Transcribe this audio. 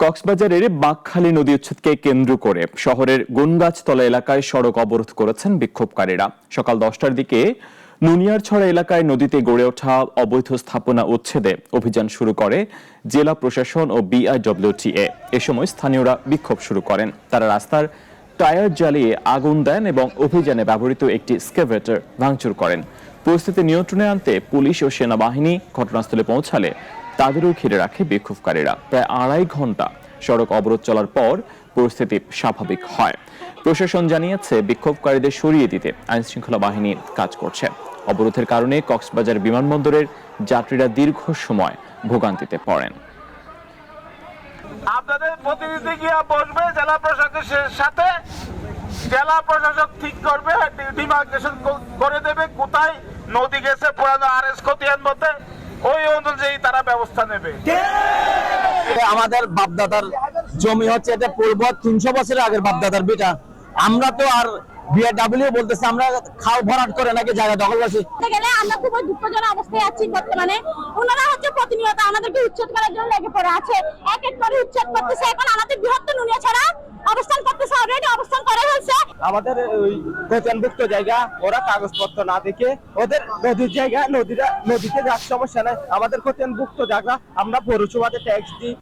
কক্সবাজারের বাঁকখালী নদী উচ্ছেদকে কেন্দ্র করে শহরের গুনগাছতলা এলাকায় সড়ক অবরোধ করেছেন বিক্ষোভকারীরা। সকাল দশটার দিকে নুনিয়ারছড়া এলাকায় নদীতে গড়ে ওঠা অবৈধ স্থাপনা উচ্ছেদে অভিযান শুরু করে জেলা প্রশাসন ও বিআইডব্লিউটিএ। এ সময় স্থানীয়রা বিক্ষোভ শুরু করেন। তারা রাস্তার টায়ার জ্বালিয়ে আগুন দেন এবং অভিযানে ব্যবহৃত একটি স্কেভেটর ভাঙচুর করেন। পরিস্থিতি নিয়ন্ত্রণে আনতে পুলিশ ও সেনাবাহিনী ঘটনাস্থলে পৌঁছালে তাদেরও ঘিরে রাখে বিক্ষোভকারীরা। প্রায় আড়াই ঘণ্টা সড়ক অবরোধ চলার পর পরিস্থিতি স্বাভাবিক হয়। প্রশাসন জানিয়েছে, বিক্ষোভকারীদের সরিয়ে দিতে আইনশৃঙ্খলা বাহিনী কাজ করছে। অবরোধের কারণে কক্সবাজার বিমানবন্দরের যাত্রীরা দীর্ঘ সময় ভোগান্তিতে পড়েন। আপনাদের প্রতিনিধি গিয়া বসবে, জেলা প্রশাসকের সাথে। জেলা প্রশাসক ঠিক করবে, ডিমার্কেশন করে দেবে, কোথায় নদী গেছে, পুরানো আর এস খতিয়ান মধ্যে ওই অনুযায়ী তারা ব্যবস্থা নেবে। আমাদের বাপদাদার জমি হচ্ছে এটা পূর্ব তিনশো বছরের আগের বাপদাদার বিটা। আমরা তো আর বলতেছে আমরা খাল ভরাট করে নাকি জায়গা দখল করছি। গেলে আমরা খুবই দুঃখজনক অবস্থায় আছি বর্তমানে। ওনারা হচ্ছে প্রতিনিয়ত আমাদেরকে উচ্ছেদ করার জন্য লেগে পড়ে আছে। এক এক করে উচ্ছেদ করতেছে। এখন আমাদের বৃহত্তর নুনিয়া ছাড়া অবস্থান করতেছে অলরেডি অবস্থান আমাদের ওই বেতনভুক্ত জায়গা, ওরা কাগজপত্র না দেখে ওদের নদীর জায়গা, নদীরা, নদীতে যাওয়ার সমস্যা নাই আমাদের বেতনভুক্ত জায়গা, আমরা পৌরসভাতে ট্যাক্স দিই।